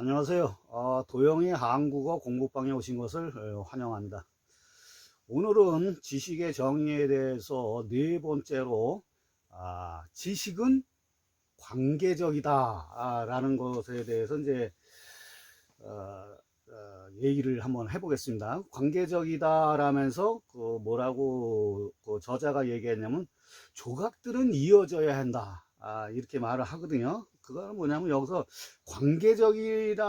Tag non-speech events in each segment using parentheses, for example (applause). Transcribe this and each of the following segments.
안녕하세요. 어, 도영이 한국어 공부방에 오신 것을 어, 환영합니다. 오늘은 지식의 정의에 대해서 네 번째로 아, 지식은 관계적이다 아, 라는 것에 대해서 이제 어, 어, 얘기를 한번 해보겠습니다. 관계적이다 라면서 그 뭐라고 그 저자가 얘기했냐면 조각들은 이어져야 한다 아, 이렇게 말을 하거든요. 그거는 뭐냐면 여기서 관계적이라고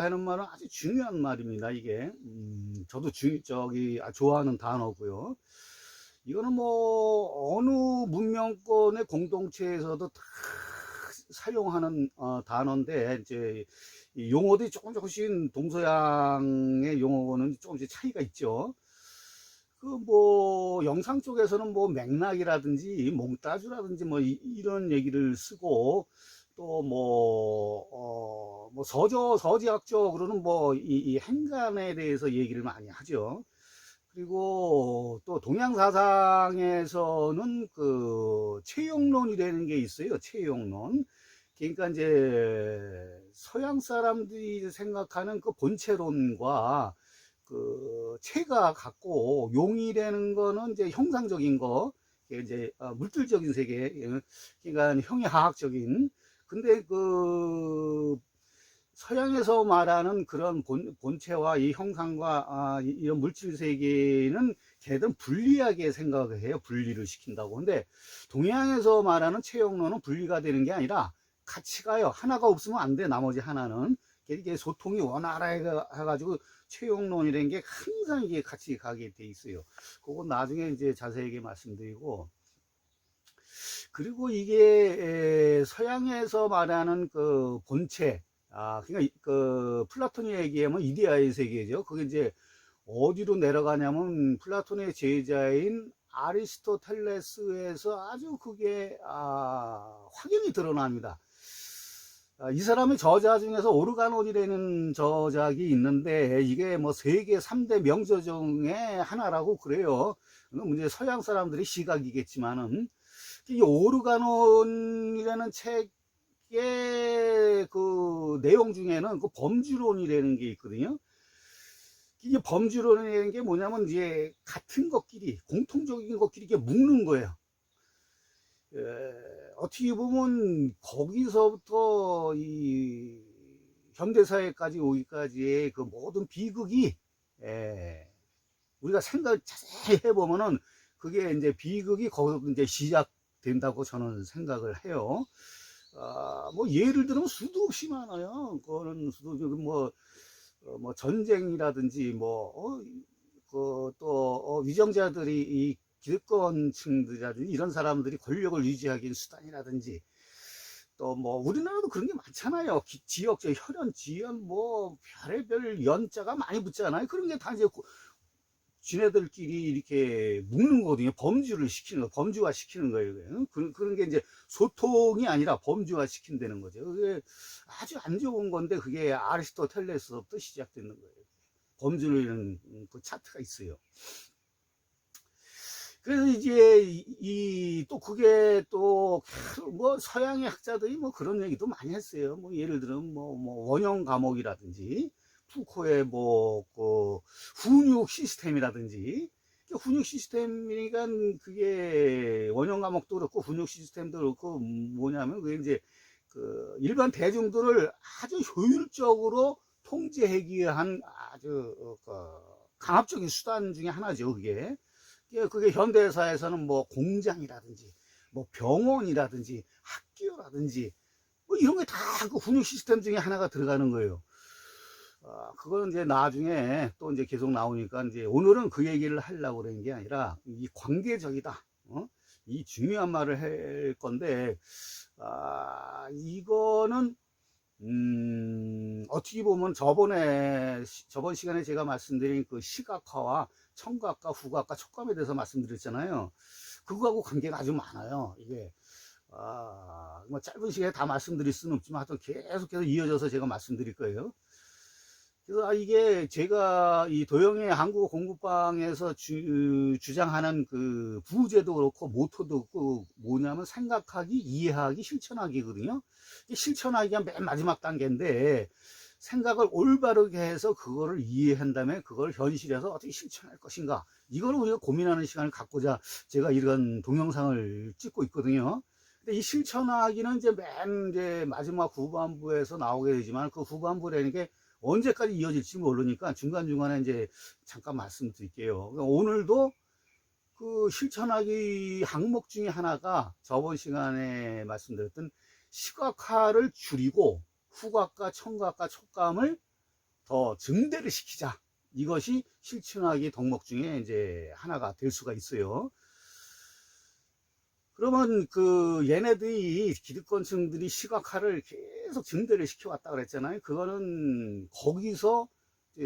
하는 말은 아주 중요한 말입니다. 이게 음, 저도 주, 저기 아, 좋아하는 단어고요. 이거는 뭐 어느 문명권의 공동체에서도 다 사용하는 어, 단어인데 이제 이 용어들이 조금 조금씩 동서양의 용어는 조금씩 차이가 있죠. 그뭐 영상 쪽에서는 뭐 맥락이라든지 몽따주라든지 뭐 이, 런 얘기를 쓰고 또뭐 어, 뭐 서저 서지학적으로는 뭐이 행간에 대해서 얘기를 많이 하죠. 그리고 또 동양 사상에서는 그 채용론이라는 게 있어요. 채용론. 그러니까 이제 서양 사람들이 생각하는 그 본체론과 그 체가 갖고 용이라는 거는 이제 형상적인 거, 이제 어, 물질적인 세계, 그러니까 형이하학적인. 근데 그 서양에서 말하는 그런 본, 본체와 이 형상과 아, 이- 이런 물질 세계는 걔들은 분리하게 생각을 해요. 분리를 시킨다고. 근데 동양에서 말하는 체형론은 분리가 되는 게 아니라 같이 가요. 하나가 없으면 안 돼. 나머지 하나는. 이게 소통이 원활하게 해가지고 채용론이라는 게 항상 이게 같이 가게 돼 있어요. 그건 나중에 이제 자세하게 말씀드리고. 그리고 이게 에, 서양에서 말하는 그 본체, 아, 그러니까 이- 그 플라톤이 얘기하면 이데아의 세계죠. 그게 이제 어디로 내려가냐면 플라톤의 제자인 아리스토텔레스에서 아주 그게 아, 확연히 드러납니다. 아, 이 사람의 저자 중에서 오르가논이라는 저작이 있는데 이게 뭐 세계 3대 명저 중에 하나라고 그래요. 문제 서양 사람들의 시각이겠지만은 이 오르가논이라는 책의 그 내용 중에는 그 범주론이라는 게 있거든요. 이게 범주론이라는 게 뭐냐면 이제 같은 것끼리 공통적인 것끼리 이렇게 묶는 거예요. 에, 어떻게 보면 거기서부터 이 현대사회까지 오기까지의 그 모든 비극이 에, 우리가 생각을 자세히 해보면은 그게 이제 비극이 거기서 이제 시작된다고 저는 생각을 해요. 아, 뭐 예를 들면 수도 없이 많아요. 그거는 수도 뭐, 어, 뭐 전쟁이라든지 뭐, 어, 그, 또, 어, 위정자들이 이 기득권층들이라든지 이런 사람들이 권력을 유지하기 위한 수단이라든지 또 뭐 우리나라도 그런 게 많잖아요. 기- 지역적 혈연, 지연 뭐 별의별 연자가 많이 붙잖아요. 그런 게 다 이제 고- 지네들끼리 이렇게 묶는 거거든요. 범주를 시키는 거, 범주화 시키는 거예요. 그, 그런 게 이제 소통이 아니라 범주화 시킨다는 거죠. 그게 아주 안 좋은 건데 그게 아리스토텔레스부터 시작되는 거예요. 범주는 그 차트가 있어요. 그래서 이제 이 또 그게 또 뭐 서양의 학자들이 뭐 그런 얘기도 많이 했어요. 뭐 예를 들면 뭐, 뭐 원형 감옥이라든지 푸코의 뭐그 훈육 시스템이라든지 훈육 시스템이니까 그게 원형 감옥도 그렇고 훈육 시스템도 그렇고 뭐냐면 그게 이제 그 일반 대중들을 아주 효율적으로 통제하기 위한 아주 어, 그 강압적인 수단 중에 하나죠. 그게 예, 그게 현대사에서는 뭐 공장이라든지 뭐 병원이라든지 학교라든지 뭐 이런 게 다 그 훈육 시스템 중에 하나가 들어가는 거예요. 아, 그거는 이제 나중에 또 이제 계속 나오니까 이제 오늘은 그 얘기를 하려고 그런 게 아니라 이 관계적이다. 어? 이 중요한 말을 할 건데 아, 이거는 음, 어떻게 보면 저번에 시- 저번 시간에 제가 말씀드린 그 시각화와 청각과 후각과 촉감에 대해서 말씀드렸잖아요. 그거하고 관계가 아주 많아요. 이게 아, 뭐 짧은 시간에 다 말씀드릴 수는 없지만 하여튼 계속해서 이어져서 제가 말씀드릴 거예요. 그래서 아, 이게 제가 이 도영의 한국어 공부방에서 주, 주장하는 그 부제도 그렇고 모토도 그렇고 뭐냐면 생각하기, 이해하기, 실천하기거든요. 이 실천하기가 맨 마지막 단계인데 생각을 올바르게 해서 그거를 이해한 다음에 그걸 현실에서 어떻게 실천할 것인가. 이걸 우리가 고민하는 시간을 갖고자 제가 이런 동영상을 찍고 있거든요. 근데 이 실천하기는 이제 맨 이제 마지막 후반부에서 나오게 되지만 그 후반부라는 게 언제까지 이어질지 모르니까 중간중간에 이제 잠깐 말씀드릴게요. 오늘도 그 실천하기 항목 중에 하나가 저번 시간에 말씀드렸던 시각화를 줄이고 후각과 청각과 촉감을 더 증대를 시키자. 이것이 실천하기 덕목 중에 이제 하나가 될 수가 있어요. 그러면 그 얘네들이 기득권층들이 시각화를 계속 증대를 시켜왔다 그랬잖아요. 그거는 거기서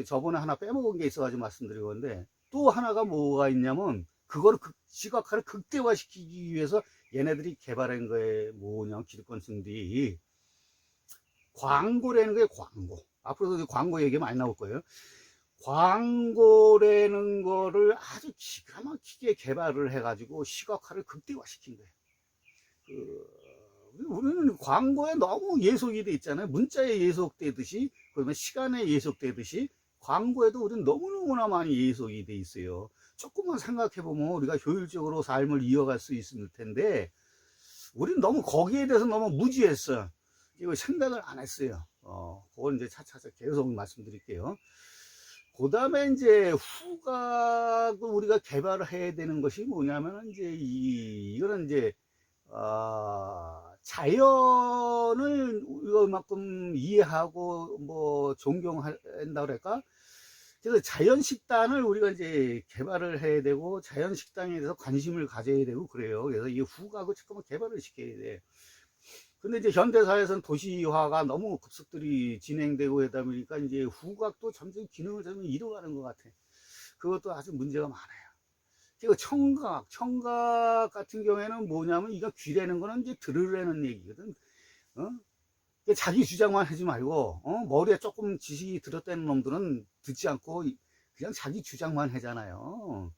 저번에 하나 빼먹은 게 있어가지고 말씀드린 건데 또 하나가 뭐가 있냐면 그거를 극- 시각화를 극대화시키기 위해서 얘네들이 개발한 거에 뭐냐 기득권층들이 광고라는 게 광고. 앞으로도 광고 얘기 많이 나올 거예요. 광고라는 거를 아주 기가 막히게 개발을 해가지고 시각화를 극대화시킨 거예요. 그, 우리는 광고에 너무 예속이 돼 있잖아요. 문자에 예속되듯이, 그러면 시간에 예속되듯이, 광고에도 우리는 너무너무나 많이 예속이 돼 있어요. 조금만 생각해보면 우리가 효율적으로 삶을 이어갈 수 있을 텐데, 우리는 너무 거기에 대해서 너무 무지했어. 이거 생각을 안 했어요. 어, 그건 이제 차차차 계속 말씀드릴게요. 그 다음에 이제 후각을 우리가 개발을 해야 되는 것이 뭐냐면 이제 이, 이거는 이제, 아, 자연을 우리가 만큼 이해하고 뭐 존경한다 그럴까? 그래서 자연 식단을 우리가 이제 개발을 해야 되고 자연 식단에 대해서 관심을 가져야 되고 그래요. 그래서 이 후각을 잠깐만 개발을 시켜야 돼. 근데 이제 현대사회에서는 도시화가 너무 급속들이 진행되고 하다 보니까 이제 후각도 점점 기능을 점점 잃어가는 것 같아. 그것도 아주 문제가 많아요. 그리고 청각, 청각 같은 경우에는 뭐냐면 이거 귀라는 거는 이제 들으라는 얘기거든. 어? 자기 주장만 하지 말고, 어? 머리에 조금 지식이 들었다는 놈들은 듣지 않고 그냥 자기 주장만 하잖아요.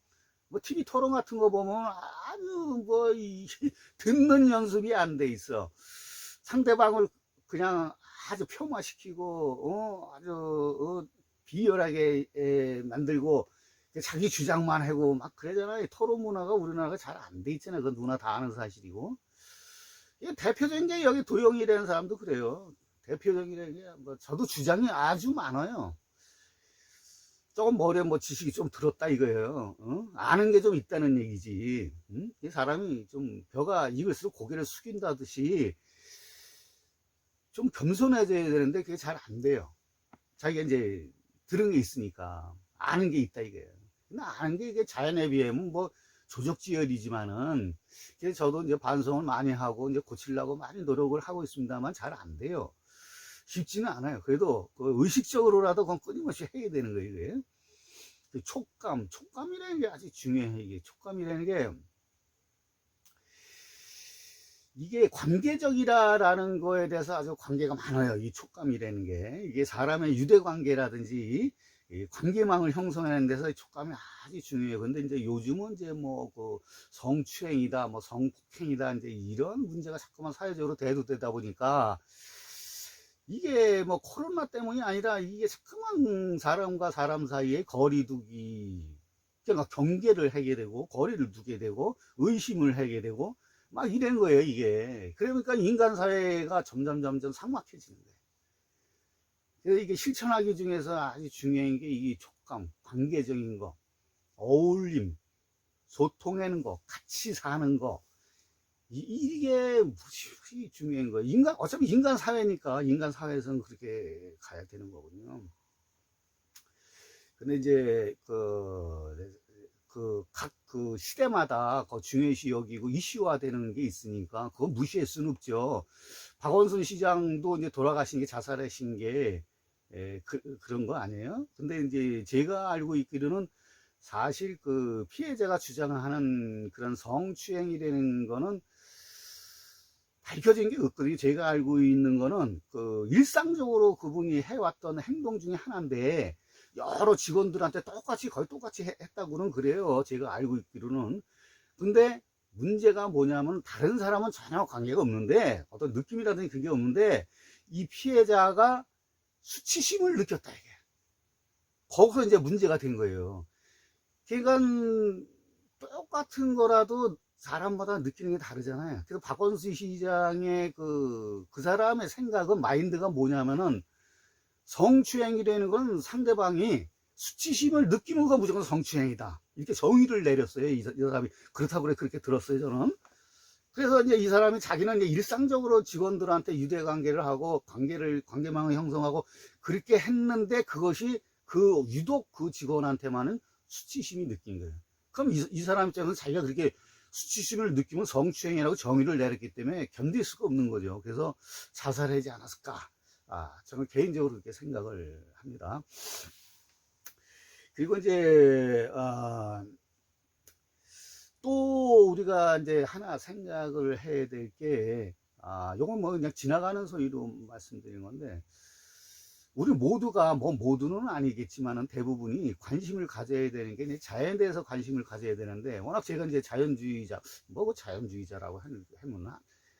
뭐 TV 토론 같은 거 보면 아주 뭐 이, (laughs) 듣는 연습이 안 돼 있어. 상대방을 그냥 아주 폄하시키고 어, 아주 어, 비열하게 에, 만들고 자기 주장만 하고 막 그러잖아요. 토론 문화가 우리나라가 잘 안 돼 있잖아요. 그 누나 다 아는 사실이고. 대표적인 게 여기 도영이라는 사람도 그래요. 대표적인 게 뭐 저도 주장이 아주 많아요. 조금 머리에 뭐 지식이 좀 들었다 이거예요. 어? 아는 게 좀 있다는 얘기지. 응? 이 사람이 좀 벼가 익을수록 고개를 숙인다듯이 좀 겸손해져야 되는데 그게 잘 안 돼요. 자기가 이제 들은 게 있으니까 아는 게 있다 이거예요. 근데 아는 게 이게 자연에 비하면 뭐 조적지열이지만은 저도 이제 반성을 많이 하고 이제 고치려고 많이 노력을 하고 있습니다만 잘 안 돼요. 쉽지는 않아요. 그래도 그 의식적으로라도 그건 끊임없이 해야 되는 거예요. 이게. 그 촉감, 촉감이라는 게 아주 중요해. 이게 촉감이라는 게 이게 관계적이라는 거에 대해서 아주 관계가 많아요. 이 촉감이라는 게. 이게 사람의 유대 관계라든지 이 관계망을 형성하는 데서 이 촉감이 아주 중요해요. 근데 이제 요즘은 이제 뭐 그 성추행이다, 뭐 성폭행이다, 이제 이런 문제가 자꾸만 사회적으로 대두되다 보니까 이게 뭐 코로나 때문이 아니라 이게 자꾸만 사람과 사람 사이에 거리두기, 그러니까 경계를 하게 되고, 거리를 두게 되고, 의심을 하게 되고, 막 이런 거예요, 이게. 그러니까 인간 사회가 점점 점점 삭막해지는 거예요. 그래서 이게 실천하기 중에서 아주 중요한 게 이게 촉감, 관계적인 거, 어울림, 소통하는 거, 같이 사는 거. 이- 이게 무지 중요한 거예요. 인간, 어차피 인간 사회니까 인간 사회에서는 그렇게 가야 되는 거거든요. 근데 이제 그, 그, 각그 시대마다 그 중요시 여기고 이슈화 되는 게 있으니까 그건 무시할 수는 없죠. 박원순 시장도 이제 돌아가신 게 자살하신 게 에, 그, 그런 거 아니에요? 근데 이제 제가 알고 있기로는 사실 그 피해자가 주장하는 그런 성추행이라는 거는 밝혀진 게 없거든요. 제가 알고 있는 거는 그 일상적으로 그분이 해왔던 행동 중에 하나인데 여러 직원들한테 똑같이 거의 똑같이 해- 했다고는 그래요. 제가 알고 있기로는. 근데 문제가 뭐냐면 다른 사람은 전혀 관계가 없는데 어떤 느낌이라든지 그게 없는데 이 피해자가 수치심을 느꼈다 이게. 거기서 이제 문제가 된 거예요. 그러니까 똑같은 거라도 사람마다 느끼는 게 다르잖아요. 그래서 박원순 시장의 그, 그 사람의 생각은, 마인드가 뭐냐면은, 성추행이라는 건 상대방이 수치심을 느끼는 거 무조건 성추행이다. 이렇게 정의를 내렸어요. 이 사람이. 그렇다고 그래, 그렇게 들었어요, 저는. 그래서 이제 이 사람이 자기는 이제 일상적으로 직원들한테 유대 관계를 하고, 관계를, 관계망을 형성하고, 그렇게 했는데 그것이 그, 유독 그 직원한테만은 수치심이 느낀 거예요. 그럼 이, 이 사람 입장에서 자기가 그렇게 수치심을 느끼면 성추행이라고 정의를 내렸기 때문에 견딜 수가 없는 거죠. 그래서 자살하지 않았을까. 아, 저는 개인적으로 그렇게 생각을 합니다. 그리고 이제, 아, 또 우리가 이제 하나 생각을 해야 될 게, 아, 요건 뭐 그냥 지나가는 소리로 말씀드린 건데, 우리 모두가 뭐 모두는 아니겠지만은 대부분이 관심을 가져야 되는 게 자연에 대해서 관심을 가져야 되는데 워낙 제가 이제 자연주의자 뭐그 자연주의자라고 하는 하면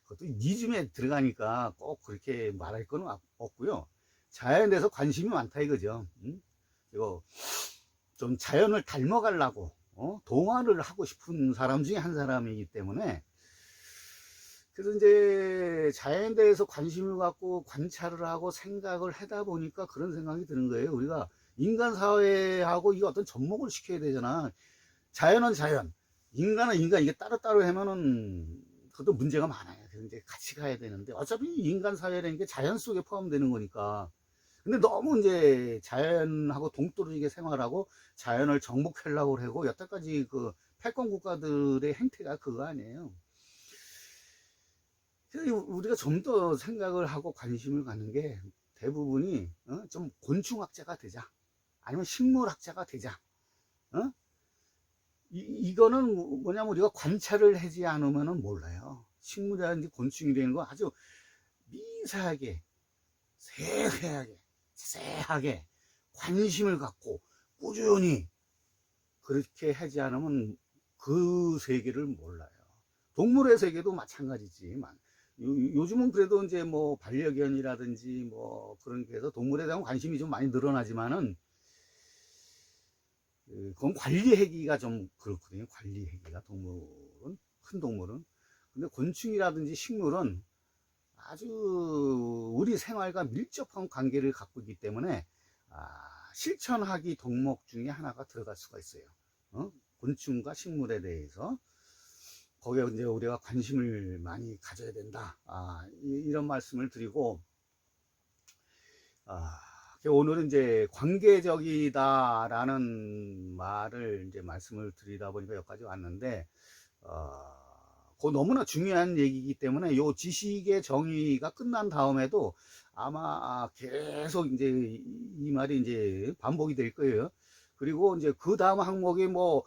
그것도 니즘에 들어가니까 꼭 그렇게 말할 건 없고요 자연에 대해서 관심이 많다 이거죠 음? 이거 좀 자연을 닮아가려고 어? 동화를 하고 싶은 사람 중에 한 사람이기 때문에 그래서 이제 자연에 대해서 관심을 갖고 관찰을 하고 생각을 하다 보니까 그런 생각이 드는 거예요. 우리가 인간 사회하고 이거 어떤 접목을 시켜야 되잖아. 자연은 자연, 인간은 인간, 이게 따로따로 하면은 그것도 문제가 많아요. 그래서 이제 같이 가야 되는데 어차피 인간 사회라는 게 자연 속에 포함되는 거니까. 근데 너무 이제 자연하고 동떨어지게 생활하고 자연을 정복하려고 하고 여태까지 그 패권 국가들의 행태가 그거 아니에요. 우리가 좀 더 생각을 하고 관심을 갖는 게 대부분이 어? 좀 곤충학자가 되자 아니면 식물학자가 되자 어? 이, 이거는 뭐냐면 우리가 관찰을 하지 않으면 몰라요. 식물이라든지 곤충이라는 거 아주 미세하게 세세하게 세하게 관심을 갖고 꾸준히 그렇게 하지 않으면 그 세계를 몰라요. 동물의 세계도 마찬가지지만 요- 요즘은 그래도 이제 뭐 반려견이라든지 뭐 그런 게 해서 동물에 대한 관심이 좀 많이 늘어나지만은 그, 그건 관리하기가 좀 그렇거든요. 관리하기가 동물은 큰 동물은 근데 곤충이라든지 식물은 아주 우리 생활과 밀접한 관계를 갖고 있기 때문에 아, 실천하기 덕목 중에 하나가 들어갈 수가 있어요. 어? 곤충과 식물에 대해서 거기에 이제 우리가 관심을 많이 가져야 된다. 아, 이, 런 말씀을 드리고, 아, 오늘은 이제 관계적이다라는 말을 이제 말씀을 드리다 보니까 여기까지 왔는데, 어, 그 너무나 중요한 얘기이기 때문에 요 지식의 정의가 끝난 다음에도 아마 계속 이제 이, 이 말이 이제 반복이 될 거예요. 그리고 이제 그 다음 항목이 뭐,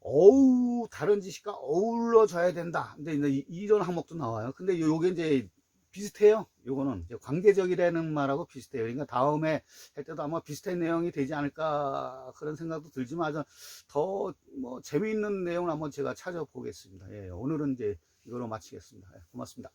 어우 다른 지식과 어울러져야 된다. 근데 이제 이- 이런 항목도 나와요. 근데 요- 요게 이제 비슷해요. 요거는 관계적이라는 말하고 비슷해요. 그러니까 다음에 할 때도 아마 비슷한 내용이 되지 않을까 그런 생각도 들지만 더 뭐 재미있는 내용을 한번 제가 찾아보겠습니다. 예, 오늘은 이제 이거로 마치겠습니다. 예, 고맙습니다.